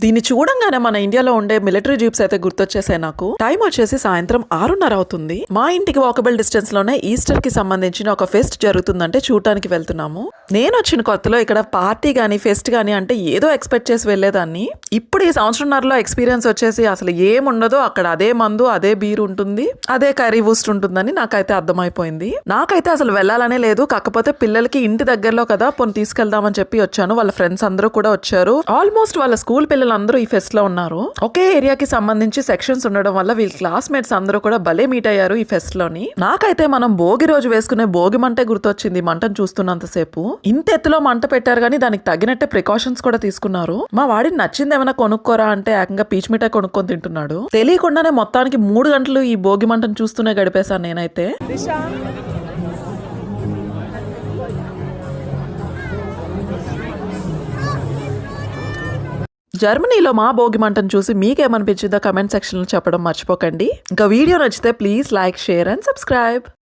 దీన్ని చూడంగానే మన ఇండియాలో ఉండే మిలిటరీ జీప్స్ అయితే గుర్తొచ్చేసాయి నాకు. టైం వచ్చేసి సాయంత్రం ఆరున్నర అవుతుంది. మా ఇంటికి వాకబుల్ డిస్టెన్స్లోనే ఈస్టర్కి సంబంధించిన ఒక ఫెస్ట్ జరుగుతుందంటే చూడటానికి వెళ్తున్నాము. నేను వచ్చిన కొత్తలో ఇక్కడ పార్టీ కానీ ఫెస్ట్ కానీ అంటే ఏదో ఎక్స్పెక్ట్ చేసి వెళ్ళేదాన్ని. ఇప్పుడు ఈ సంవత్సరంన్నరలో ఎక్స్పీరియన్స్ వచ్చేసి అసలు ఏముండదో అక్కడ అదే మందు అదే బీర్ ఉంటుంది అదే కర్రీ బూస్ట్ ఉంటుందని నాకైతే అర్థమైపోయింది. నాకైతే అసలు వెళ్ళాలనే లేదు కాకపోతే పిల్లలకి ఇంటి దగ్గరలో కదా పొని తీసుకెళ్దామని చెప్పి వచ్చాను. వాళ్ళ ఫ్రెండ్స్ అందరూ కూడా వచ్చారు. ఆల్మోస్ట్ వాళ్ళ స్కూల్ పిల్లలందరూ ఈ ఫెస్ట్లో ఉన్నారు. ఒకే ఏరియాకి సంబంధించి సెక్షన్స్ ఉండడం వల్ల వీళ్ళ క్లాస్మేట్స్ అందరూ కూడా భలే మీట్ అయ్యారు ఈ ఫెస్ట్లోని నాకైతే మనం భోగి రోజు వేసుకునే భోగి మంటే గుర్తొచ్చింది మంటను చూస్తున్నంతసేపు. ఇంత ఎత్తులో మంట పెట్టారు కానీ దానికి తగినట్టే ప్రికాషన్స్ కూడా తీసుకున్నారు. మా వాడికి నచ్చింది ఏమైనా కొనుక్కోరా అంటే ఏకంగా పీచ్ మిఠాయి కొనుక్కొని తింటున్నాడు. తెలియకుండానే మొత్తానికి మూడు గంటలు ఈ భోగి మంటను చూస్తూనే గడిపేశాను నేనైతే. జర్మనీలో మా భోగి మంటను చూసి మీకేమనిపించిందో కమెంట్ సెక్షన్లో చెప్పడం మర్చిపోకండి. ఇంకా వీడియో నచ్చితే please like share and subscribe.